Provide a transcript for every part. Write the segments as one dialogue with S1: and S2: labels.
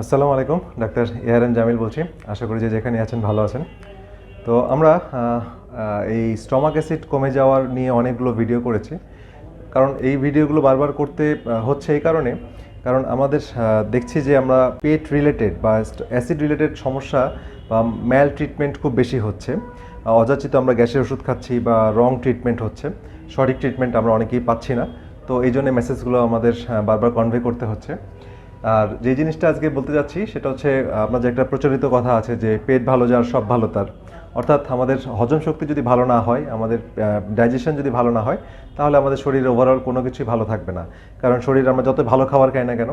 S1: আসসালামু আলাইকুম, doctor AR M Jamil বলছি। আশা করি যে যেখানে আছেন ভালো আছেন। তো আমরা এই স্টমাক অ্যাসিড কমে যাওয়ার নিয়ে অনেকগুলো ভিডিও করেছি। কারণ এই ভিডিওগুলো বারবার করতে হচ্ছে এই কারণে, কারণ আমাদের দেখছি যে আমরা পেট রিলেটেড বা অ্যাসিড রিলেটেড সমস্যা বা ম্যাল ট্রিটমেন্ট খুব বেশি হচ্ছে। অযাচিত আমরা গ্যাসের ওষুধ খাচ্ছি বা রং ট্রিটমেন্ট হচ্ছে। সঠিক ট্রিটমেন্ট আমরা অনেকেই পাচ্ছি না। তো এই জন্য মেসেজগুলো আমাদের বারবার কনভে করতে হচ্ছে। আর যে জিনিসটা আজকে বলতে যাচ্ছি, সেটা হচ্ছে, আপনার যে একটা প্রচলিত কথা আছে যে পেট ভালো যার, সব ভালো তার। অর্থাৎ আমাদের হজম শক্তি যদি ভালো না হয়, আমাদের ডাইজেশন যদি ভালো না হয়, তাহলে আমাদের শরীরে ওভারঅল কোনো কিছুই ভালো থাকবে না। কারণ শরীর আমরা যত ভালো খাবার খাই না কেন,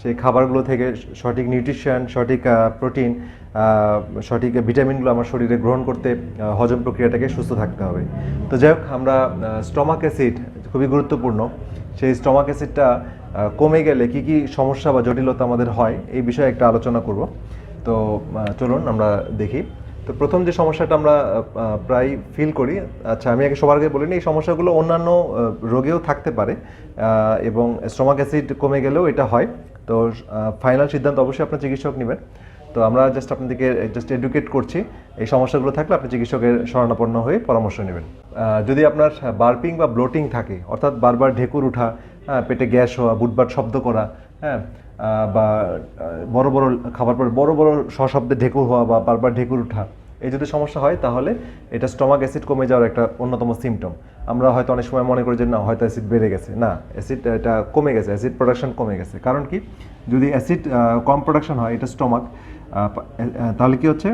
S1: সেই খাবারগুলো থেকে সঠিক নিউট্রিশন সঠিক প্রোটিন সঠিক ভিটামিনগুলো আমার শরীরে গ্রহণ করতে হজম প্রক্রিয়াটাকে সুস্থ থাকতে হবে। তো যাই হোক, আমরা স্টমাক অ্যাসিড খুবই গুরুত্বপূর্ণ। সেই স্টমাক অ্যাসিডটা কমে গেলে কি কি সমস্যা বা জটিলতা আমাদের হয় এই বিষয়ে একটা আলোচনা করব। তো চলুন আমরা দেখি। তো প্রথম যে সমস্যাটা আমরা প্রায় ফিল করি আচ্ছা আমি আগে সবার আগে বলিনি এই সমস্যাগুলো অন্যান্য রোগেও থাকতে পারে এবং স্টমাক অ্যাসিড কমে গেলেও এটা হয়। তো ফাইনাল সিদ্ধান্ত অবশ্যই আপনার চিকিৎসক নেবেন। তো আমরা জাস্ট আপনাদেরকে জাস্ট এডুকেট করছি এই সমস্যাগুলো থাকলে আপনি চিকিৎসকের শরণাপন্ন হয়ে পরামর্শ নেবেন। যদি আপনার বার্পিং বা ব্লোটিং থাকে অর্থাৎ বারবার ঢেকুর হ্যাঁ, পেটে গ্যাস হওয়া বুটবার শব্দ করা হ্যাঁ বা বড় বড় খাবার পর বড় বড় সশব্দে ঢেকুর হওয়া বা বারবার ঢেকুর ওঠা, এই যদি সমস্যা হয় তাহলে এটা স্টমাক অ্যাসিড কমে যাওয়ার একটা অন্যতম সিমটম আমরা হয়তো অনেক সময় মনে করি যে না, হয়তো অ্যাসিড বেড়ে গেছে। না, অ্যাসিড এটা কমে গেছে, অ্যাসিড প্রোডাকশন কমে গেছে। কারণ কি? যদি অ্যাসিড কম প্রোডাকশন হয়, এটা স্টমাক তাহলে কি হচ্ছে?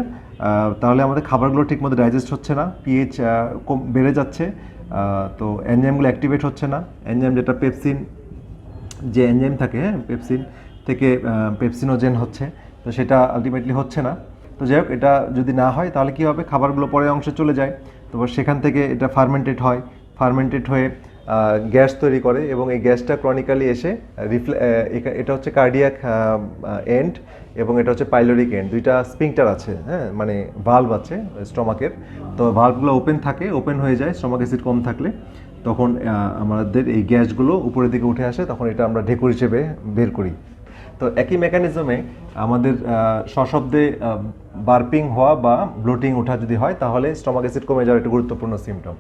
S1: তাহলে আমাদের খাবারগুলো ঠিকমতো ডাইজেস্ট হচ্ছে না, পিএইচ বেড়ে যাচ্ছে তো এনজাইমগুলো অ্যাক্টিভেট হচ্ছে না। এনজাইম যেটা পেপসিন, যে এনজাইম থাকে হ্যাঁ পেপসিন থেকে পেপসিনোজেন হচ্ছে, তো সেটা আলটিমেটলি হচ্ছে না। তো যাই হোক, এটা যদি না হয় তাহলে কী হবে? খাবারগুলো পরে অংশে চলে যায়। তো সেখান থেকে এটা ফার্মেন্টেড হয়। ফার্মেন্টেড হয়ে গ্যাস তৈরি করে এবং এই গ্যাসটা ক্রনিক্যালি এসে রিফ্লে এটা হচ্ছে কার্ডিয়াক এন্ড এবং এটা হচ্ছে পাইলোরিক এন্ড দুইটা স্পিংটার আছে হ্যাঁ? মানে ভাল্ব আছে স্টমাকের তো ভাল্বগুলো ওপেন থাকে ওপেন হয়ে যায় স্টমাক অ্যাসিড কম থাকলে। তখন আমাদের এই গ্যাসগুলো উপরের দিকে উঠে আসে, তখন এটা আমরা ঢেকুর হিসেবে বের করি। তো একই মেকানিজমে আমাদের সশব্দে বার্পিং হওয়া বা ব্লোটিং ওঠা যদি হয়, তাহলে স্টমাক অ্যাসিড কমে যাওয়ার একটা গুরুত্বপূর্ণ সিমটম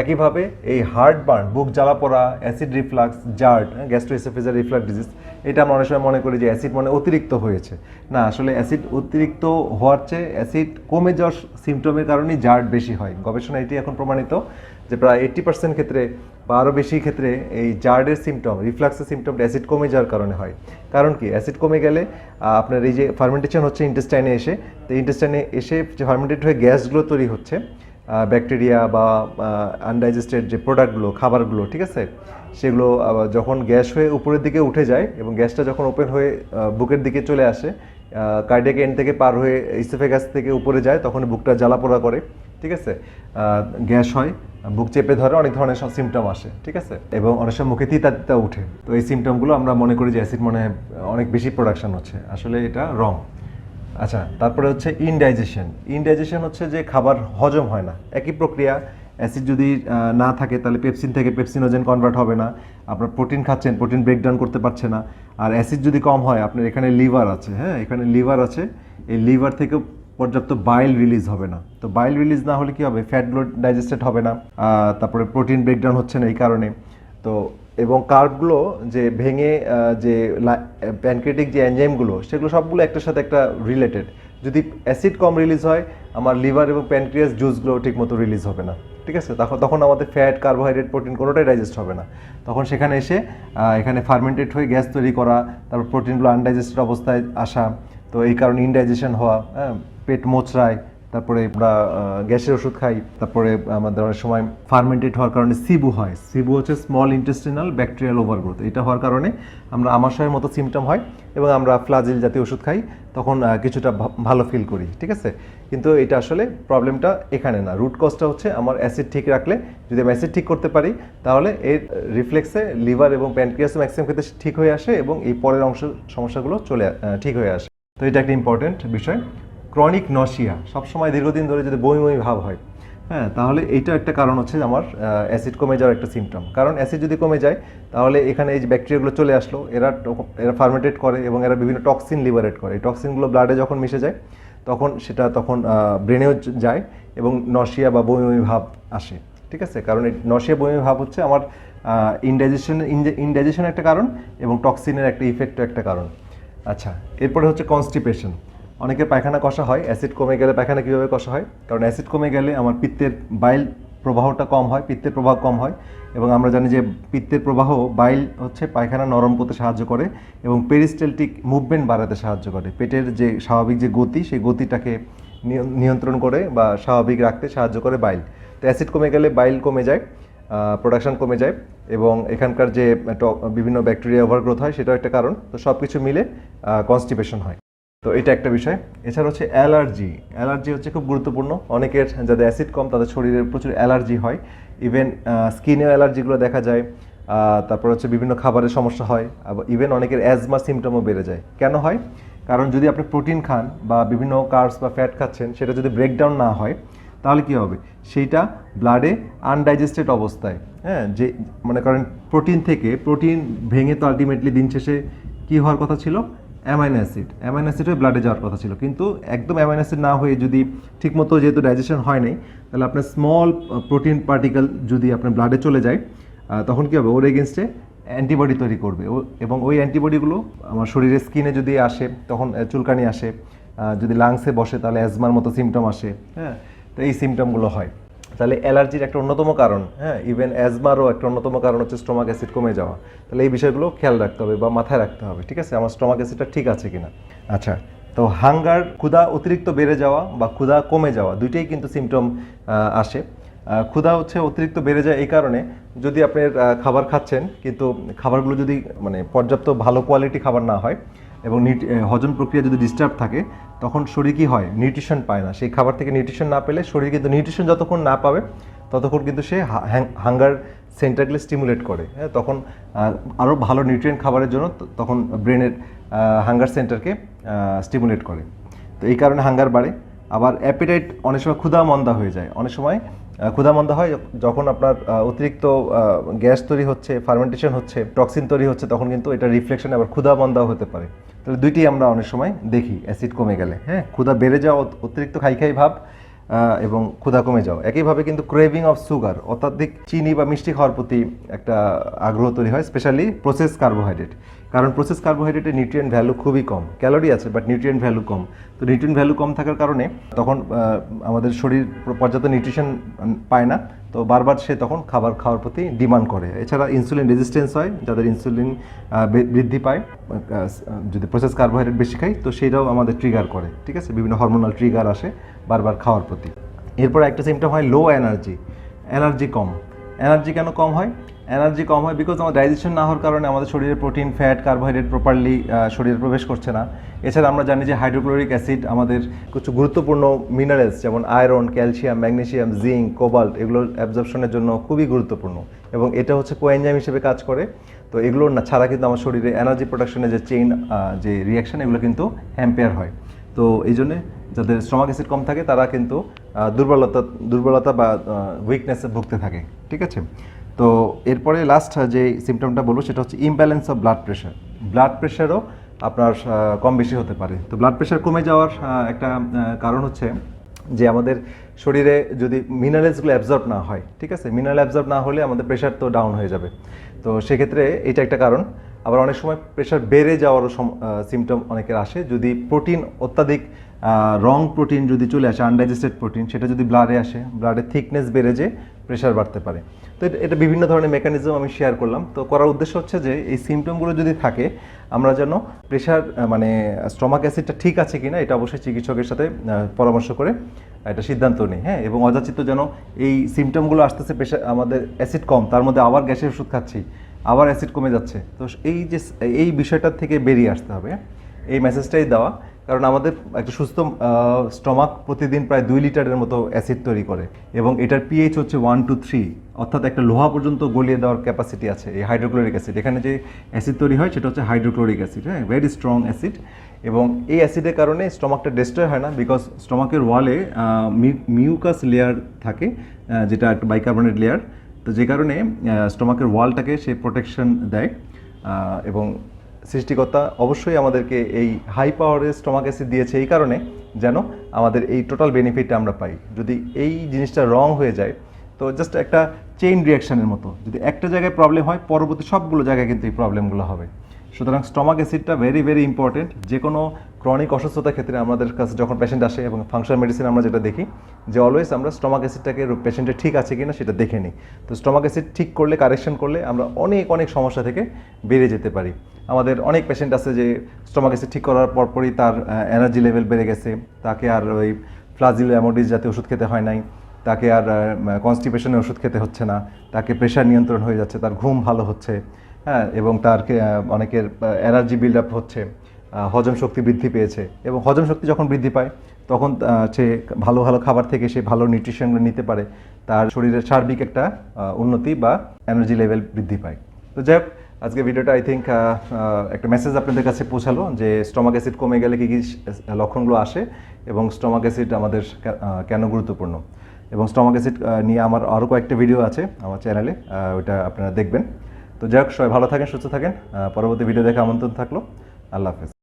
S1: একইভাবে এই হার্ট বার্ন, বুক জ্বালা পড়া, acid reflux GERD gastroesophageal reflux disease, এটা আমরা অনেক সময় মনে করি যে অ্যাসিড মানে অতিরিক্ত হয়েছে। না, আসলে অ্যাসিড অতিরিক্ত হওয়ার চেয়ে অ্যাসিড কমে যাওয়ার সিমটমের কারণেই জার্ট বেশি হয়। গবেষণা এটি এখন প্রমাণিত যে প্রায় এইট্টি পার্সেন্ট ক্ষেত্রে বা আরও বেশি ক্ষেত্রে এই জার্ডের সিমটম, রিফ্লাক্সের সিমটমটা অ্যাসিড কমে যাওয়ার কারণে হয়। কারণ কি? অ্যাসিড কমে গেলে আপনার এই যে ফার্মেন্টেশন হচ্ছে ইন্টেস্টাইনে এসে, তো ইন্টেস্টাইনে এসে যে ফার্মেন্টেড হয়ে গ্যাসগুলো তৈরি হচ্ছে ব্যাকটেরিয়া বা আনডাইজেস্টেড যে প্রোডাক্টগুলো খাবারগুলো, ঠিক আছে? সেগুলো যখন গ্যাস হয়ে উপরের দিকে উঠে যায় এবং গ্যাসটা যখন ওপেন হয়ে বুকের দিকে চলে আসে কার্ডিয়াক এন্ড থেকে পার হয়ে ইসেফেগাস থেকে উপরে যায়, তখন বুকটা জ্বালা পোড়া করে, ঠিক আছে? গ্যাস হয়, বুক চেপে ধরে, অনেক ধরনের সব সিমটম আসে, ঠিক আছে? এবং অনেক সময় মুখে তিতা তিতা উঠে। তো এই সিমটমগুলো আমরা মনে করি যে অ্যাসিড মনে অনেক বেশি প্রোডাকশন হচ্ছে। আসলে এটা রং আচ্ছা তারপরে হচ্ছে ইনডাইজেশন ইনডাইজেশন হচ্ছে যে খাবার হজম হয় না। একই প্রক্রিয়া অ্যাসিড যদি না থাকে তাহলে পেপসিন থেকে পেপসিনোজেন কনভার্ট হবে না। আপনার প্রোটিন খাচ্ছেন প্রোটিন ব্রেকডাউন করতে পারছে না। আর অ্যাসিড যদি কম হয়, আপনার এখানে লিভার আছে হ্যাঁ? এখানে লিভার আছে। এই লিভার থেকে পর্যাপ্ত বাইল রিলিজ হবে না। তো বাইল রিলিজ না হলে কি হবে? ফ্যাটগুলো ডাইজেস্টেড হবে না। তারপরে প্রোটিন ব্রেকডাউন হচ্ছে না এই কারণে। তো এবং কার্বগুলো যে ভেঙে যে প্যানক্রেটিক যে এনজাইমগুলো সেগুলো সবগুলো একটার সাথে একটা রিলেটেড যদি অ্যাসিড কম রিলিজ হয়, আমার লিভার এবং প্যানক্রিয়াস জুসগুলো ঠিকমতো রিলিজ হবে না। ঠিক আছে? তখন তখন আমাদের ফ্যাট কার্বোহাইড্রেট প্রোটিন কোনোটাই ডাইজেস্ট হবে না। তখন সেখানে এসে এখানে ফার্মেন্টেড হয়ে গ্যাস তৈরি করা, তারপর প্রোটিনগুলো আনডাইজেস্টেড অবস্থায় আসা, তো এই কারণে ইনডাইজেশন হওয়া হ্যাঁ পেট মোচড়ায় তারপরে আমরা গ্যাসের ওষুধ খাই, তারপরে আমাদের অনেক সময় ফার্মেন্টেড হওয়ার কারণে সিবু হয়। সিবু হচ্ছে স্মল ইন্টেস্টিনাল ব্যাকটেরিয়াল ওভারগ্রোথ এটা হওয়ার কারণে আমরা আমাশয়ের মতো সিমটম হয় এবং আমরা ফ্লাজিল জাতীয় ওষুধ খাই, তখন কিছুটা ভালো ফিল করি, ঠিক আছে? কিন্তু এটা আসলে প্রবলেমটা এখানে না। রুট কজটা হচ্ছে আমার অ্যাসিড ঠিক রাখলে, যদি আমি অ্যাসিড ঠিক করতে পারি, তাহলে এর রিফ্লেক্সে লিভার এবং প্যানক্রিয়াস ম্যাক্সিমাম ক্ষেত্রে ঠিক হয়ে আসে এবং এই পরের অংশ, সমস্যাগুলো চলে ঠিক হয়ে আসে। তো এটা একটা ইম্পর্টেন্ট বিষয়। ক্রনিক নশিয়া, সবসময় দীর্ঘদিন ধরে যদি বমি বমি ভাব হয় হ্যাঁ তাহলে এইটা একটা কারণ হচ্ছে আমার অ্যাসিড কমে যাওয়ার একটা সিমটম কারণ অ্যাসিড যদি কমে যায়, তাহলে এখানে এই ব্যাকটেরিয়াগুলো চলে আসলো, এরা এরা ফার্মেটেড করে এবং এরা বিভিন্ন টক্সিন লিবারেট করে। এই টক্সিনগুলো ব্লাডে যখন মিশে যায়, তখন সেটা তখন ব্রেনেও যায় এবং নশিয়া বা বমি বমি ভাব আসে, ঠিক আছে? কারণ এই নশিয়া বমি ভাব হচ্ছে আমার ইনডাইজেশন ইনডাইজেশনের একটা কারণ এবং টক্সিনের একটা ইফেক্টও একটা কারণ। আচ্ছা এরপরে হচ্ছে কনস্টিপেশন অনেকের পায়খানা কষা হয় অ্যাসিড কমে গেলে পায়খানা কীভাবে কষা হয়? কারণ অ্যাসিড কমে গেলে আমার পিত্তের বাইল প্রবাহটা কম হয়, পিত্তের প্রবাহ কম হয় এবং আমরা জানি যে পিত্তের প্রবাহ বাইল হচ্ছে পায়খানা নরম করতে সাহায্য করে এবং পেরিস্টেলটিক মুভমেন্ট বাড়াতে সাহায্য করে। পেটের যে স্বাভাবিক যে গতি, সেই গতিটাকে নিয়ন্ত্রণ করে বা স্বাভাবিক রাখতে সাহায্য করে বাইল তো অ্যাসিড কমে গেলে বাইল কমে যায় প্রোডাকশন কমে যায় এবং এখানকার যে বিভিন্ন ব্যাকটেরিয়া ওভারগ্রোথ হয়, সেটাও একটা কারণ। তো সব কিছু মিলে কনস্টিপেশন হয়। তো এটা একটা বিষয়। এছাড়া হচ্ছে অ্যালার্জি। অ্যালার্জি হচ্ছে খুব গুরুত্বপূর্ণ। অনেকের যাদের অ্যাসিড কম, তাদের শরীরে প্রচুর অ্যালার্জি হয়। ইভেন স্কিনেও অ্যালার্জিগুলো দেখা যায়। তারপর হচ্ছে বিভিন্ন খাবারের সমস্যা হয়। ইভেন অনেকের অ্যাজমা সিমটমও বেড়ে যায়। কেন হয়? কারণ যদি আপনি প্রোটিন খান বা বিভিন্ন কার্বস বা ফ্যাট খাচ্ছেন, সেটা যদি ব্রেকডাউন না হয়, তাহলে কি হবে? সেইটা ব্লাডে আনডাইজেস্টেড অবস্থায়। হ্যাঁ যে, মনে করেন প্রোটিন থেকে প্রোটিন ভেঙে তো আলটিমেটলি দিন শেষে কি হওয়ার কথা ছিল? Amino acid. অ্যামাইনো অ্যাসিড হয়ে ব্লাডে যাওয়ার কথা ছিল। কিন্তু একদম অ্যামাইনো অ্যাসিড না হয়ে যদি ঠিকমতো যেহেতু ডাইজেশন হয় নাই, তাহলে আপনার স্মল প্রোটিন পার্টিকেল যদি আপনার ব্লাডে চলে যায় তখন কী হবে? ওর এগেনস্টে অ্যান্টিবডি তৈরি করবে। ও এবং ওই অ্যান্টিবডিগুলো আমার শরীরের স্কিনে যদি আসে, তখন চুলকানি আসে যদি লাংসে বসে, তাহলে অ্যাজমার মতো সিমটম আসে। হ্যাঁ? তো এই সিমটমগুলো হয়। তাহলে অ্যালার্জির একটা অন্যতম কারণ হ্যাঁ ইভেন অ্যাজমারও একটা অন্যতম কারণ হচ্ছে স্টোমাক অ্যাসিড কমে যাওয়া। তাহলে এই বিষয়গুলো খেয়াল রাখতে হবে বা মাথায় রাখতে হবে, ঠিক আছে? আমার স্টোমাক অ্যাসিডটা ঠিক আছে কিনা? আচ্ছা তো হাঙ্গার ক্ষুধা অতিরিক্ত বেড়ে যাওয়া বা ক্ষুধা কমে যাওয়া, দুইটাই কিন্তু সিমটম আসে। ক্ষুধা হচ্ছে অতিরিক্ত বেড়ে যায় এই কারণে যদি আপনি খাবার খাচ্ছেন, কিন্তু খাবারগুলো যদি মানে পর্যাপ্ত ভালো কোয়ালিটি খাবার না হয় এবং হজম প্রক্রিয়া যদি ডিস্টার্ব থাকে, তখন শরীর কি হয়? নিউট্রিশন পায় না। সেই খাবার থেকে নিউট্রিশন না পেলে শরীর কিন্তু নিউট্রিশন যতক্ষণ না পাবে, ততক্ষণ কিন্তু সে হাঙ্গার সেন্টারগুলো স্টিমুলেট করে। হ্যাঁ তখন আরও ভালো নিউট্রিয়েন্ট খাবারের জন্য তখন ব্রেনের হাঙ্গার সেন্টারকে স্টিমুলেট করে। তো এই কারণে হাঙ্গার বাড়ে। আবার অ্যাপিটাইট অনেক সময় ক্ষুধা মন্দা হয়ে যায়। অনেক সময় আহ, ক্ষুধা মন্দা হয় যখন আপনার অতিরিক্ত গ্যাস তৈরি হচ্ছে ফার্মেন্টেশন হচ্ছে টক্সিন তৈরি হচ্ছে তখন কিন্তু এটা রিফ্লেকশন আবার ক্ষুধা মন্দাও হতে পারে। তাহলে দুইটি আমরা অনেক সময় দেখি অ্যাসিড কমে গেলে হ্যাঁ? ক্ষুধা বেড়ে যাওয়া অতিরিক্ত খাই খাই ভাব এবং ক্ষুধা কমে যাও একইভাবে কিন্তু ক্রেভিং অফ সুগার অত্যাধিক চিনি বা মিষ্টি খাওয়ার প্রতি একটা আগ্রহ তৈরি হয় স্পেশালি প্রসেস কার্বোহাইড্রেট কারণ প্রসেস কার্বোহাইড্রেটের নিউট্রিয়েন্ট ভ্যালু খুবই কম। ক্যালোরি আছে বাট নিউট্রিয়েন্ট ভ্যালু কম। তো নিউট্রিয়েন্ট ভ্যালু কম থাকার কারণে তখন আমাদের শরীর পর্যাপ্ত নিউট্রিশন পায় না। তো বারবার সে তখন খাবার খাওয়ার প্রতি ডিমান্ড করে। এছাড়া ইনসুলিন রেজিস্ট্যান্স হয়, যাদের ইনসুলিন বৃদ্ধি পায় যদি প্রসেস কার্বোহাইড্রেট বেশি খাই, তো সেটাও আমাদের ট্রিগার করে, ঠিক আছে? বিভিন্ন হরমোনাল ট্রিগার আসে বারবার খাওয়ার প্রতি। এরপর একটা সিমটম হয় লো এনার্জি এনার্জি কম। এনার্জি কেন কম হয়? এনার্জি কম হয় বিকজ আমার ডাইজেশন না হওয়ার কারণে আমাদের শরীরে প্রোটিন ফ্যাট কার্বোহাইড্রেট প্রপারলি শরীরে প্রবেশ করছে না। এছাড়া আমরা জানি যে হাইড্রোক্লোরিক অ্যাসিড আমাদের কিছু গুরুত্বপূর্ণ মিনারেলস যেমন iron calcium magnesium zinc cobalt এগুলোর অ্যাবজর্পশনের জন্য খুবই গুরুত্বপূর্ণ। এবং এটা হচ্ছে কোয়েনজাইম হিসেবে কাজ করে। তো এগুলো না, ছাড়া কিন্তু আমার শরীরে এনার্জি প্রোডাকশনের যে চেইন যে রিয়াকশন এগুলো কিন্তু হ্যাম্পেয়ার হয়। তো এই জন্যে যাদের স্টমাক অ্যাসিড কম থাকে, তারা কিন্তু দুর্বলতা দুর্বলতা বা উইকনেসে ভুগতে থাকে। ঠিক আছে? তো এরপরে লাস্ট যে সিমটমটা বলব, সেটা হচ্ছে imbalance of blood pressure blood প্রেশারও আপনার কম বেশি হতে পারে। তো ব্লাড প্রেশার কমে যাওয়ার একটা কারণ হচ্ছে যে আমাদের শরীরে যদি মিনারেলসগুলো অ্যাবজর্ব না হয়, ঠিক আছে? মিনারেল অ্যাবজর্ব না হলে আমাদের প্রেশার তো ডাউন হয়ে যাবে। তো সেক্ষেত্রে এটা একটা কারণ। আবার অনেক সময় প্রেশার বেড়ে যাওয়ারও সিমটম অনেকের আসে। যদি প্রোটিন অত্যাধিক রং প্রোটিন যদি চলে আসে আনডাইজেস্টেড প্রোটিন সেটা যদি ব্লাডে আসে ব্লাডের থিকনেস বেড়ে যে প্রেশার বাড়তে পারে। তো এটা- এটা বিভিন্ন ধরনের মেকানিজম আমি শেয়ার করলাম। তো করার উদ্দেশ্য হচ্ছে যে, এই সিমটমগুলো যদি থাকে, আমরা যেন প্রেশার মানে স্টমাক অ্যাসিডটা ঠিক আছে কিনা, এটা অবশ্যই চিকিৎসকের সাথে পরামর্শ করে একটা সিদ্ধান্ত নিই হ্যাঁ? এবং অযাচিত যেন এই সিমটমগুলো আসতেছে প্রেশার আমাদের অ্যাসিড কম, তার মধ্যে আবার গ্যাসের ওষুধ খাচ্ছি, আবার অ্যাসিড কমে যাচ্ছে। তো এই যে, এই বিষয়টার থেকে বেরিয়ে আসতে হবে, এই মেসেজটাই দেওয়া। কারণ আমাদের একটা সুস্থ স্টমাক প্রতিদিন প্রায় দুই লিটারের মতো অ্যাসিড তৈরি করে এবং এটার পিএইচ হচ্ছে ওয়ান টু থ্রি অর্থাৎ একটা লোহা পর্যন্ত গলিয়ে দেওয়ার ক্যাপাসিটি আছে এই হাইড্রোক্লোরিক অ্যাসিড এখানে যে অ্যাসিড তৈরি হয় সেটা হচ্ছে হাইড্রোক্লোরিক অ্যাসিড হ্যাঁ ভেরি স্ট্রং অ্যাসিড এবং এই অ্যাসিডের কারণে স্টমাকটা ডিস্ট্রয় হয় না বিকজ স্টমাকের ওয়ালে মিউকাস লেয়ার থাকে যেটা একটা বাইকার্বনেট লেয়ার তো যে কারণে স্টমাকের ওয়ালটাকে সে প্রোটেকশন দেয় এবং সৃষ্টিকর্তা অবশ্যই আমাদেরকে এই হাই পাওয়ারের স্টমাক অ্যাসিড দিয়েছে এই কারণে যেন আমাদের এই টোটাল বেনিফিটটা আমরা পাই। যদি এই জিনিসটা রং হয়ে যায়, তো জাস্ট একটা চেইন রিয়াকশনের মতো। যদি একটা জায়গায় প্রবলেম হয়, পরবর্তী সবগুলো জায়গায় কিন্তু এই প্রবলেমগুলো হবে। সুতরাং স্টমাক অ্যাসিডটা ভেরি ভেরি ইম্পর্টেন্ট যে কোনো ক্রনিক অসুস্থতার ক্ষেত্রে আমাদের কাছে যখন পেশেন্ট আসে এবং ফাংশন মেডিসিন আমরা যেটা দেখি, যে অলওয়েজ আমরা স্টমাক অ্যাসিডটাকে পেশেন্টের ঠিক আছে কি না সেটা দেখে নিই। তো স্টমাক অ্যাসিড ঠিক করলে কারেকশন করলে আমরা অনেক অনেক সমস্যা থেকে বেরিয়ে যেতে পারি। আমাদের অনেক পেশেন্ট আছে যে স্টমাক অ্যাসিড ঠিক করার পরপরই তার এনার্জি লেভেল বেড়ে গেছে। তাকে আর ওই ফ্লাজিল অ্যামোডিস জাতীয় ওষুধ খেতে হয় নাই। তাকে আর কনস্টিপেশনের ওষুধ খেতে হচ্ছে না। তাকে প্রেশার নিয়ন্ত্রণ হয়ে যাচ্ছে, তার ঘুম ভালো হচ্ছে হ্যাঁ এবং তার অনেকের এনার্জি বিল্ড আপ হচ্ছে হজম শক্তি বৃদ্ধি পেয়েছে এবং হজম শক্তি যখন বৃদ্ধি পায়, তখন সে ভালো ভালো খাবার থেকে সে ভালো নিউট্রিশন নিতে পারে। তার শরীরের সার্বিক একটা উন্নতি বা এনার্জি লেভেল বৃদ্ধি পায়। তো যাই হোক আজকে ভিডিওটা আই থিঙ্ক একটা মেসেজ আপনাদের কাছে পৌঁছালো যে স্টমাক অ্যাসিড কমে গেলে কী কী লক্ষণগুলো আসে এবং স্টমাক অ্যাসিড আমাদের কেন গুরুত্বপূর্ণ? এবং স্টমাক অ্যাসিড নিয়ে আমার আরও কয়েকটা ভিডিও আছে আমার চ্যানেলে ওইটা আপনারা দেখবেন। তো যাই হোক, সবাই ভালো থাকেন, সুস্থ থাকেন। পরবর্তী ভিডিও দেখে আমন্ত্রণ থাকল। আল্লাহ হাফেজ।